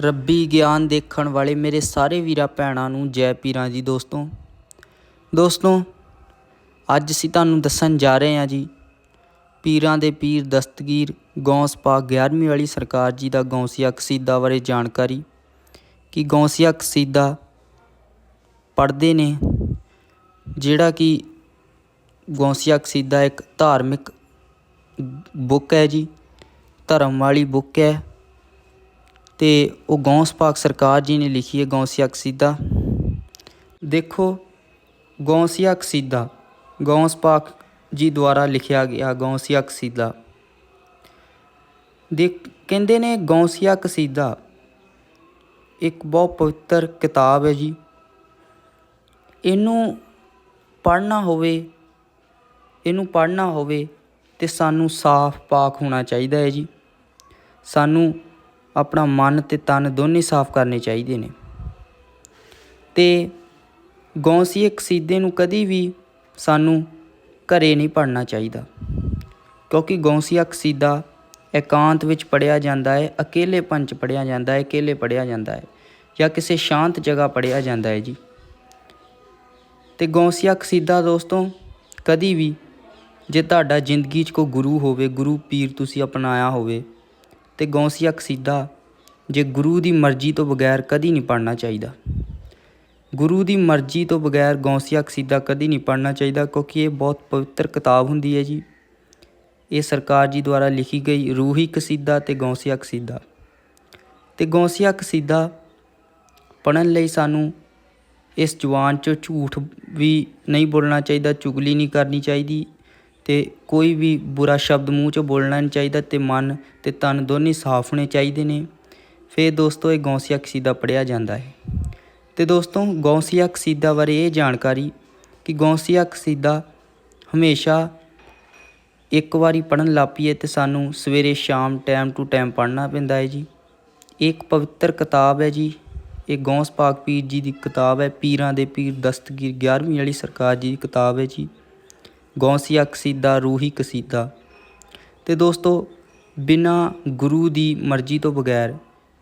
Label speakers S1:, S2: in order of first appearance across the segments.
S1: ਰੱਬੀ ਗਿਆਨ ਦੇਖਣ ਵਾਲੇ ਮੇਰੇ ਸਾਰੇ ਵੀਰਾਂ ਭੈਣਾਂ ਨੂੰ ਜੈ ਪੀਰਾਂ ਜੀ ਦੋਸਤੋ। ਦੋਸਤੋ, ਅੱਜ ਅਸੀਂ ਤੁਹਾਨੂੰ ਦੱਸਣ ਜਾ ਰਹੇ ਹਾਂ ਜੀ, ਪੀਰਾਂ ਦੇ ਪੀਰ ਦਸਤਗੀਰ ਗੌਸ ਪਾਕ 11ਵੀਂ ਵਾਲੀ ਸਰਕਾਰ ਜੀ ਦਾ ਗੌਸੀਆ ਕਸੀਦਾ ਬਾਰੇ ਜਾਣਕਾਰੀ, ਕਿ ਗੌਸੀਆ ਕਸੀਦਾ ਪੜ੍ਹਦੇ ਨੇ, ਜਿਹੜਾ ਕਿ ਗੌਸੀਆ ਕਸੀਦਾ ਇੱਕ ਧਾਰਮਿਕ ਬੁੱਕ ਹੈ ਜੀ, ਧਰਮ ਵਾਲੀ ਬੁੱਕ ਹੈ। ਤੇ ਉਹ ਗੌਸ ਪਾਕ ਸਰਕਾਰ ਜੀ ਨੇ ਲਿਖੀ ਹੈ ਗੌਸੀਆ ਕਸੀਦਾ। ਦੇਖੋ, ਗੌਸੀਆ ਕਸੀਦਾ, ਗੌਸ ਪਾਕ ਜੀ ਦੁਆਰਾ ਲਿਖਿਆ ਗਿਆ ਗੌਸੀਆ ਕਸੀਦਾ। ਦੇ ਕਹਿੰਦੇ ਨੇ ਗੌਸੀਆ ਕਸੀਦਾ ਇੱਕ ਬਹੁਤ ਪਵਿੱਤਰ ਕਿਤਾਬ ਹੈ ਜੀ। ਇਹਨੂੰ ਪੜ੍ਹਨਾ ਹੋਵੇ, ਇਹਨੂੰ ਪੜ੍ਹਨਾ ਹੋਵੇ ਤੇ ਸਾਨੂੰ ਸਾਫ਼ ਪਾਕ ਹੋਣਾ ਚਾਹੀਦਾ ਹੈ ਜੀ। ਸਾਨੂੰ ਆਪਣਾ ਮਨ ਤੇ ਤਨ ਦੋਨੇ ਸਾਫ਼ ਕਰਨੇ ਚਾਹੀਦੇ ਨੇ। ਤੇ ਗੌਸੀਏ ਕਸੀਦੇ ਨੂੰ ਕਦੀ ਵੀ ਸਾਨੂੰ ਘਰੇ ਨਹੀਂ ਪੜ੍ਹਨਾ ਚਾਹੀਦਾ, ਕਿਉਂਕਿ ਗੌਸੀਆ ਕਸੀਦਾ ਇਕਾਂਤ ਵਿੱਚ ਪੜਿਆ ਜਾਂਦਾ ਹੈ ਇਕੱਲੇਪਨ ਚ ਪੜਿਆ ਜਾਂਦਾ ਹੈ ਅਕੇਲੇ ਪੜਿਆ ਜਾਂਦਾ ਹੈ, ਜਾਂ ਕਿਸੇ ਸ਼ਾਂਤ ਜਗ੍ਹਾ ਪੜਿਆ ਜਾਂਦਾ ਹੈ ਜੀ। ਤੇ ਗੌਸੀਆ ਕਸੀਦਾ ਦੋਸਤੋ, ਕਦੀ ਵੀ ਜੇ ਤੁਹਾਡਾ ਜ਼ਿੰਦਗੀ 'ਚ ਕੋਈ ਗੁਰੂ ਹੋਵੇ, ਗੁਰੂ ਪੀਰ ਤੁਸੀਂ ਅਪਣਾਇਆ ਹੋਵੇ, ਤੇ ਗੌਸੀਆ ਕਸੀਦਾ ਜੇ ਗੁਰੂ ਦੀ ਮਰਜ਼ੀ ਤੋਂ ਬਗੈਰ ਕਦੀ ਨਹੀਂ ਪੜਨਾ ਚਾਹੀਦਾ। ਗੁਰੂ ਦੀ ਮਰਜ਼ੀ ਤੋਂ ਬਗੈਰ ਗੌਸੀਆ ਕਸੀਦਾ ਕਦੀ ਨਹੀਂ ਪੜਨਾ ਚਾਹੀਦਾ, ਕਿਉਂਕਿ ਇਹ ਬਹੁਤ ਪਵਿੱਤਰ ਕਿਤਾਬ ਹੁੰਦੀ ਹੈ ਜੀ। ਇਹ ਸਰਕਾਰ ਜੀ ਦੁਆਰਾ ਲਿਖੀ ਗਈ ਰੂਹੀ ਕਸੀਦਾ ਤੇ ਗੌਸੀਆ ਕਸੀਦਾ। ਤੇ ਗੌਸੀਆ ਕਸੀਦਾ ਪੜਨ ਲਈ ਸਾਨੂੰ ਇਸ ਜਵਾਨ 'ਚ ਝੂਠ ਵੀ ਨਹੀਂ ਬੋਲਣਾ ਚਾਹੀਦਾ, ਚੁਗਲੀ ਨਹੀਂ ਕਰਨੀ ਚਾਹੀਦੀ ਤੇ ਕੋਈ ਵੀ ਬੁਰਾ ਸ਼ਬਦ ਮੂੰਹ 'ਚ ਬੋਲਣਾ ਨਹੀਂ ਚਾਹੀਦਾ ਤੇ ਮਨ ਤੇ ਤਨ ਦੋਨੇ ਸਾਫ਼ ਹੋਣੇ ਚਾਹੀਦੇ ਨੇ। ਫਿਰ ਦੋਸਤੋ ਇਹ ਗੌਸੀਆ ਕਸੀਦਾ ਪੜਿਆ ਜਾਂਦਾ ਹੈ। ਤੇ ਦੋਸਤੋ ਗੌਸੀਆ ਕਸੀਦਾ ਬਾਰੇ ਇਹ ਜਾਣਕਾਰੀ ਕਿ ਗੌਸੀਆ ਕਸੀਦਾ ਹਮੇਸ਼ਾ ਇੱਕ ਵਾਰੀ ਪੜਨ ਲੱਪੀਏ ਤੇ ਸਾਨੂੰ ਸਵੇਰੇ ਸ਼ਾਮ ਟਾਈਮ ਟੂ ਟਾਈਮ ਪੜਨਾ ਪੈਂਦਾ ਹੈ ਜੀ। ਇਹ ਇੱਕ ਪਵਿੱਤਰ ਕਿਤਾਬ ਹੈ ਜੀ। ਇਹ ਗੌਸ ਪਾਕ ਪੀਰ ਜੀ ਦੀ ਕਿਤਾਬ ਹੈ। ਪੀਰਾਂ ਦੇ ਪੀਰ ਦਸਤਗੀਰ 11ਵੀਂ ਵਾਲੀ ਸਰਕਾਰ ਜੀ ਦੀ ਕਿਤਾਬ ਹੈ ਜੀ। ਗੌਸੀਆ ਕਸੀਦਾ, ਰੂਹੀ ਕਸੀਦਾ। ਤੇ ਦੋਸਤੋ ਬਿਨਾ ਗੁਰੂ ਦੀ ਮਰਜ਼ੀ ਤੋਂ ਬਗੈਰ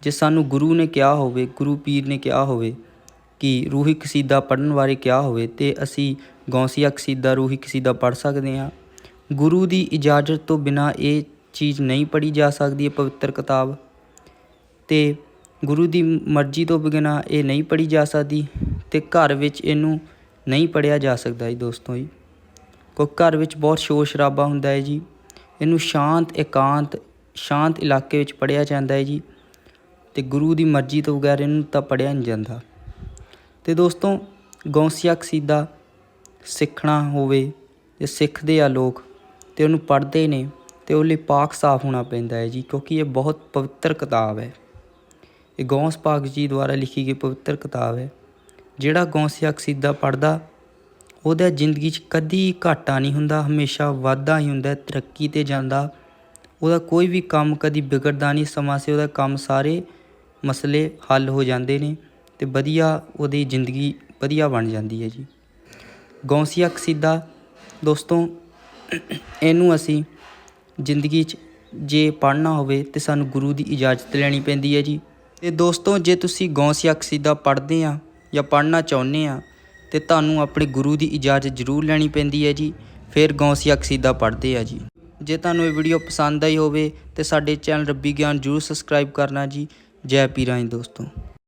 S1: ਜੇ ਸਾਨੂੰ ਗੁਰੂ ਨੇ ਕਿਹਾ ਹੋਵੇ, ਗੁਰੂ ਪੀਰ ਨੇ ਕਿਹਾ ਹੋਵੇ ਕਿ ਰੂਹੀ ਕਸੀਦਾ ਪੜਨ ਬਾਰੇ ਕਿਹਾ ਹੋਵੇ, ਤੇ ਅਸੀਂ ਗੌਸੀਆ ਕਸੀਦਾ, ਰੂਹੀ ਕਸੀਦਾ ਪੜ ਸਕਦੇ ਹਾਂ। ਗੁਰੂ ਦੀ ਇਜਾਜ਼ਤ ਤੋਂ ਬਿਨਾ ਇਹ ਚੀਜ਼ ਨਹੀਂ ਪੜੀ ਜਾ ਸਕਦੀ ਹੈ ਪਵਿੱਤਰ ਕਿਤਾਬ। ਤੇ ਗੁਰੂ ਦੀ ਮਰਜ਼ੀ ਤੋਂ ਬਿਨਾ ਇਹ ਨਹੀਂ ਪੜੀ ਜਾ ਸਕਦੀ, ਤੇ ਘਰ ਵਿੱਚ ਇਹਨੂੰ ਨਹੀਂ ਪੜਿਆ ਜਾ ਸਕਦਾ ਜੀ ਦੋਸਤੋ ਜੀ। ਕਿਉਂਕਿ ਘਰ ਵਿੱਚ ਬਹੁਤ ਸ਼ੋਰ ਸ਼ਰਾਬਾ ਹੁੰਦਾ ਹੈ ਜੀ। ਇਹਨੂੰ ਸ਼ਾਂਤ, ਇਕਾਂਤ, ਸ਼ਾਂਤ ਇਲਾਕੇ ਵਿੱਚ ਪੜਿਆ ਜਾਂਦਾ ਹੈ ਜੀ। ਤੇ ਗੁਰੂ ਦੀ ਮਰਜ਼ੀ ਤੋਂ ਬਗੈਰ ਇਹਨੂੰ ਤਾਂ ਪੜਿਆ ਨਹੀਂ ਜਾਂਦਾ। ਤੇ ਦੋਸਤੋ, ਗੌਸੀਆ ਕਸੀਦਾ ਸਿੱਖਣਾ ਹੋਵੇ ਤੇ ਸਿੱਖਦੇ ਆ ਲੋਕ ਤੇ ਉਹਨੂੰ ਪੜ੍ਹਦੇ ਨੇ ਤੇ ਉਹ ਲਈ ਪਾਕ ਸਾਫ਼ ਹੋਣਾ ਪੈਂਦਾ ਹੈ ਜੀ, ਕਿਉਂਕਿ ਇਹ ਬਹੁਤ ਪਵਿੱਤਰ ਕਿਤਾਬ ਹੈ। ਇਹ ਗੌਸ ਪਾਕ ਜੀ ਦੁਆਰਾ ਲਿਖੀ ਗਈ ਪਵਿੱਤਰ ਕਿਤਾਬ ਹੈ। ਜਿਹੜਾ ਗੌਸੀਆ ਕਸੀਦਾ ਪੜ੍ਹਦਾ, ਉਹਦਾ ਜ਼ਿੰਦਗੀ 'ਚ ਕਦੀ ਘਾਟਾ ਨਹੀਂ ਹੁੰਦਾ, ਹਮੇਸ਼ਾ ਵਾਧਾ ਹੀ ਹੁੰਦਾ ਤਰੱਕੀ ਤੇ ਜਾਂਦਾ। ਉਹਦਾ ਕੋਈ ਵੀ ਕੰਮ ਕਦੀ ਵਿਗੜਦਾ ਨਹੀਂ, ਸਮਾਂ ਸੇ ਉਹਦਾ ਕੰਮ ਸਾਰੇ ਮਸਲੇ ਹੱਲ ਹੋ ਜਾਂਦੇ ਨੇ ਅਤੇ ਵਧੀਆ ਉਹਦੀ ਜ਼ਿੰਦਗੀ ਵਧੀਆ ਬਣ ਜਾਂਦੀ ਹੈ ਜੀ। ਗੌਸੀਆ ਕਸੀਦਾ, ਦੋਸਤੋ, ਇਹਨੂੰ ਅਸੀਂ ਜ਼ਿੰਦਗੀ 'ਚ ਜੇ ਪੜ੍ਹਨਾ ਹੋਵੇ ਤੇ ਸਾਨੂੰ ਗੁਰੂ ਦੀ ਇਜਾਜ਼ਤ ਲੈਣੀ ਪੈਂਦੀ ਹੈ ਜੀ। ਤੇ ਦੋਸਤੋ, ਜੇ ਤੁਸੀਂ ਗੌਸੀਆ ਕਸੀਦਾ ਪੜ੍ਹਦੇ ਆ ਜਾਂ ਪੜ੍ਹਨਾ ਚਾਹੁੰਦੇ ਆ ਤੇ ਤੁਹਾਨੂੰ ਆਪਣੇ ਗੁਰੂ ਦੀ ਇਜਾਜ਼ਤ ਜ਼ਰੂਰ ਲੈਣੀ ਪੈਂਦੀ ਹੈ ਜੀ। ਫਿਰ ਗੌਸੀਆ ਕਸੀਦਾ ਪੜ੍ਹਦੇ ਆ ਜੀ। ਜੇ ਤੁਹਾਨੂੰ ਇਹ ਵੀਡੀਓ ਪਸੰਦ ਆਈ ਹੋਵੇ ਤੇ ਸਾਡੇ ਚੈਨਲ ਰੱਬੀ ਗਿਆਨ ਜ਼ਰੂਰ ਸਬਸਕ੍ਰਾਈਬ ਕਰਨਾ ਜੀ। ਜੈ ਪੀਰਾਂ ਜੀ ਦੋਸਤੋ।